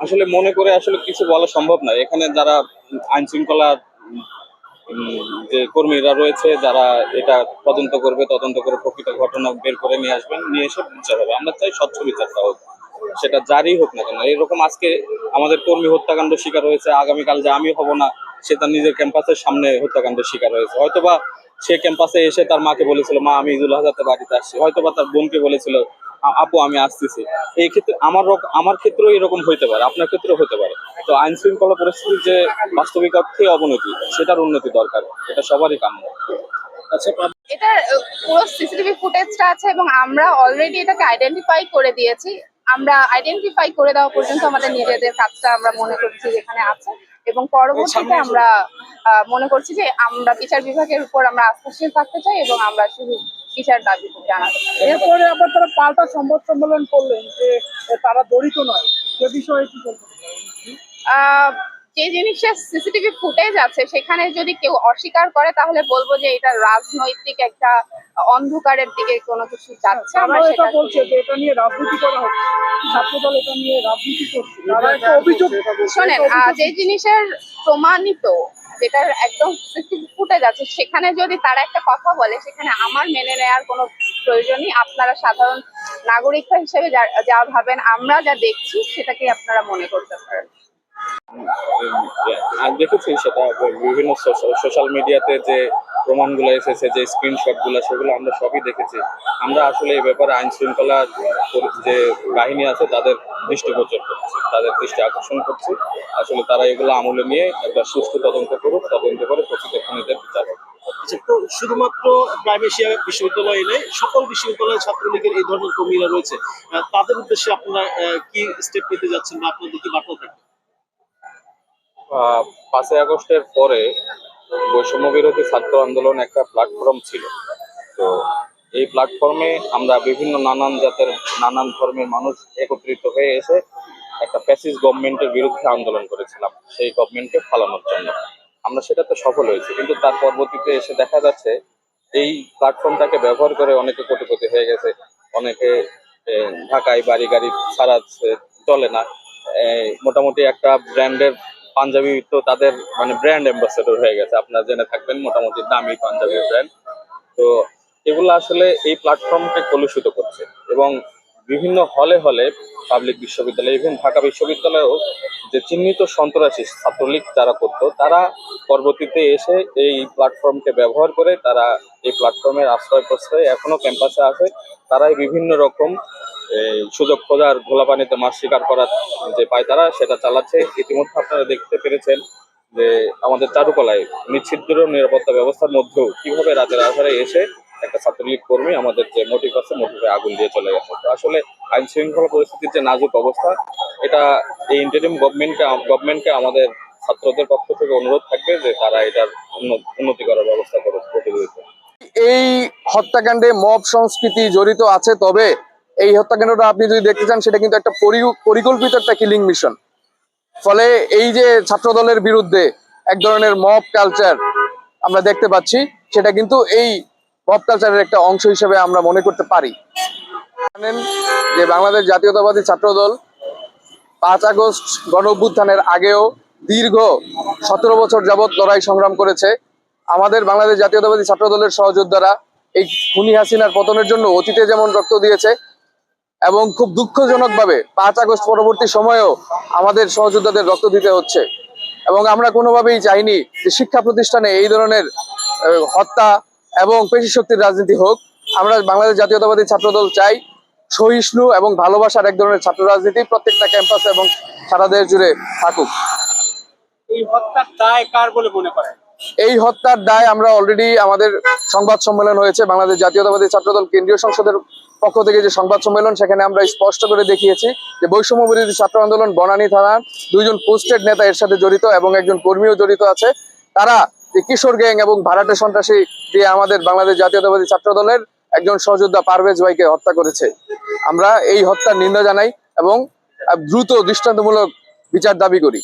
আসলে মনে করে আসলে কিছু বলা সম্ভব নয়। এখানে যারা আইন শৃঙ্খলা যে কর্মীরা রয়েছে, যারা এটা তদন্ত করবে, তদন্ত করে প্রকৃত ঘটনা বের করে নিয়ে আসবেন, নিয়ে এসে বিচার হবে। আমরা চাই স্বচ্ছ বিচারটা হোক। সেটা যারই হোক না কেন, এরকম আজকে আমাদের কর্মী হত্যাকাণ্ড শিকার হয়েছে, আগামীকাল যে আমি হব না, সে তার নিজের ক্যাম্পাসের সামনে হত্যাকাণ্ডের শিকার হয়েছে। হয়তোবা সে ক্যাম্পাসে এসে তার মাকে বলেছিল, মা, আমি ঈদুল আজহাতে বাড়িতে আসছি। হয়তোবা তার বোনকে বলেছিল "আ- আপু আমি আসতেছি। এই ক্ষেত্রে আমার আমার ক্ষেত্রেও এরকম হইতে পারে আপনার ক্ষেত্রেও হতে পারে। তো আইন শৃঙ্খলা পরিস্থিতির যে বাস্তবিক অর্থে অবনতি সেটার উন্নতি দরকার। এটা সবারই কাম্য। আচ্ছা আহ, পুরো সিসিটিভি ফুটেজটা আছে এবং আমরা অলরেডি এটাকে আইডেন্টিফাই করে দিয়েছি। আমরা আইডেন্টিফাই করে দেওয়া পর্যন্ত আমাদের নিজেদের কাজটা আমরা মনে করছি যেখানে আছে এবং পরবর্তীতে আমরা আহ, মনে করছি যে আমরা বিচার বিভাগের উপর আমরা আস্থাশীল থাকতে চাই এবং আমরা শুধু বিচার দাবি জানাতে এরপরে আবার তারা পাল্টা সংবাদ সম্মেলন করলেন যে তারা জড়িত নয়। সে বিষয়ে কি বলতে আহ, যে জিনিসের সিসিটিভি ফুটেজ আছে সেখানে যদি কেউ অস্বীকার করে তাহলে বলব যে এটা রাজনৈতিক একটা অন্ধকারের দিকে কোনো কিছু যাচ্ছে আমরা এটা সেটা বলছে যে এটা নিয়ে রাজনীতি করা হচ্ছে। ছাত্রদল এটা নিয়ে রাজনীতি করছে। তারা একটা অভিযোগ শোনেন যে জিনিসের প্রমাণিত যেটার একদম ফুটে যাচ্ছে সেখানে যদি তারা একটা কথা বলে, সেখানে আমার মেনে নেওয়ার কোনো প্রয়োজনই আপনারা সাধারণ নাগরিকতা হিসেবে যা- ভাবেন, আমরা যা দেখছি সেটাকে আপনারা মনে করতে পারেন। দেখেছি সেটা বিভিন্ন সোশ্যাল মিডিয়াতে যে প্রমাণগুলো এসেছে যে স্ক্রিনশটগুলো সেগুলো আমরা সবই দেখেছি। আমরা আসলে এই ব্যাপারে আইন শৃঙ্খলা যে বাহিনী আছে তাদের দৃষ্টিগোচর করছি তাদের দৃষ্টি আকর্ষণ করছি। আসলে তারা এগুলো আমলে নিয়ে একটা সুস্থ তদন্ত করুক তদন্ত করে প্রকৃত খুনিদের বিচার আচ্ছা শুধুমাত্র প্রাইমেশিয়া বিশ্ববিদ্যালয় নয় সকল বিশ্ববিদ্যালয়ের ছাত্রলীগের এই ধরনের কর্মীরা রয়েছে তাদের উদ্দেশ্যে আপনারা কি স্টেপ নিতে যাচ্ছেন বা আপনাদের কি বার্তা থাকবে? পাঁচই আগস্টের পরে বৈষম্য বিরোধী ছাত্র আন্দোলন একটা প্ল্যাটফর্ম ছিল। তো এই প্ল্যাটফর্মে আমরা বিভিন্ন নানান জাতের, নানান ধর্মের মানুষ একত্রিত হয়ে এসে একটা প্যাসিস গভর্নমেন্টের বিরুদ্ধে আন্দোলন করেছিলাম। সেই গভর্নমেন্টকে ফালানোর জন্য। আমরা সেটাতে সফল হয়েছি। কিন্তু তার পরবর্তীতে এসে দেখা যাচ্ছে, এই প্ল্যাটফর্মটাকে ব্যবহার করে অনেকে কোটিপতি হয়ে গেছে। অনেকে ঢাকায় বাড়ি গাড়ি ছাড়া চলে না। মোটামুটি একটা ব্র্যান্ডের পাঞ্জাবি তো তাদের মানে ব্র্যান্ড অ্যাম্বাসেডর হয়ে গেছে। আপনারা জেনে থাকবেন, মোটামুটি দামি পাঞ্জাবি ব্র্যান্ড তো এগুলো আসলে এই প্ল্যাটফর্মকে কলুষিত করছে এবং বিভিন্ন হলে হলে পাবলিক বিশ্ববিদ্যালয় ইভেন ঢাকা বিশ্ববিদ্যালয়েও যে চিহ্নিত সন্ত্রাসী ছাত্রলীগ যারা করতো, তারা পরবর্তীতে এসে এই প্ল্যাটফর্মকে ব্যবহার করে তারা এই প্ল্যাটফর্মের আশ্রয় প্রশ্রয় এখনও ক্যাম্পাসে আসে তারাই বিভিন্ন রকম এই, সুযোগ খোঁজার ঘোলা পানিতে মাছ শিকার করার যে পায় তারা সেটা চালাচ্ছে। ইতিমধ্যে আপনারা দেখতে পেরেছেন যে আমাদের চারুকলায় নিচ্ছিদ্র নিরাপত্তা ব্যবস্থার মধ্যেও কীভাবে রাতের আধারে এসে একটা ছাত্রলীগ কর্মী আমাদের যে মোটিভ আছে মোটিভে আগুন দিয়ে চলে গেছে। তো আসলে আইন শৃঙ্খলা পরিস্থিতির যে নাজুক অবস্থা এটা এই ইন্টারিম গভর্নমেন্টকে গভর্নমেন্টকে আমাদের ছাত্রদের পক্ষ থেকে অনুরোধ থাকবে যে তারা এটার উন্ন- উন্নতি করার ব্যবস্থা করুক প্রতিযোগিতা এই হত্যাকাণ্ডে মব সংস্কৃতি জড়িত আছে তবে এই হত্যাকাণ্ডটা আপনি যদি দেখতে চান, সেটা কিন্তু একটা পরি- পরিকল্পিত একটা কিলিং মিশন ফলে এই যে ছাত্রদলের বিরুদ্ধে এক ধরনের মব কালচার আমরা দেখতে পাচ্ছি, সেটা কিন্তু এই মব কালচারের একটা অংশ হিসেবে আমরা মনে করতে পারি। জানেন যে বাংলাদেশ জাতীয়তাবাদী ছাত্রদল পাঁচ আগস্ট গণ অভ্যুত্থানের আগেও দীর্ঘ সতেরো বছর যাবৎ লড়াই সংগ্রাম করেছে। আমাদের বাংলাদেশ জাতীয়তাবাদী ছাত্রদলের সহযোদ্ধারা এই খুনি হাসিনার পতনের জন্য অতীতে যেমন রক্ত দিয়েছে এবং খুব দুঃখজনকভাবে পাঁচ আগস্ট পরবর্তী সময়েও আমাদের সহযোদ্ধাদের রক্ত দিতে হচ্ছে। এবং আমরা কোনোভাবেই চাইনি যে শিক্ষা প্রতিষ্ঠানে এই ধরনের হত্যা এবং পেশি শক্তির রাজনীতি হোক। আমরা বাংলাদেশ জাতীয়তাবাদী ছাত্রদল চাই সহিষ্ণু এবং ভালোবাসার এক ধরনের ছাত্র রাজনীতি প্রত্যেকটা ক্যাম্পাসে এবং সারা দেশ জুড়ে থাকুক। এই হত্যার দায় কার বলে মনে করেন? এই হত্যার দায় আমরা অলরেডি আমাদের সংবাদ সম্মেলন হয়েছে বাংলাদেশ জাতীয়তাবাদী ছাত্রদল কেন্দ্রীয় সংসদের পক্ষ থেকে যে সংবাদ সম্মেলন, সেখানে আমরা স্পষ্ট করে দেখিয়েছি যে বৈষম্য বিরোধী ছাত্র আন্দোলন বনানী থানার দুইজন পোস্টেড নেতা এর সাথে জড়িত এবং একজন কর্মীও জড়িত আছে। তারা যে কিশোর গ্যাং এবং ভাড়াটে সন্ত্রাসী দিয়ে আমাদের বাংলাদেশ জাতীয়তাবাদী ছাত্র দলের একজন সহযোদ্ধা পারভেজ ভাইকে হত্যা করেছে। আমরা এই হত্যার নিন্দা জানাই এবং দ্রুত দৃষ্টান্তমূলক বিচার দাবি করি।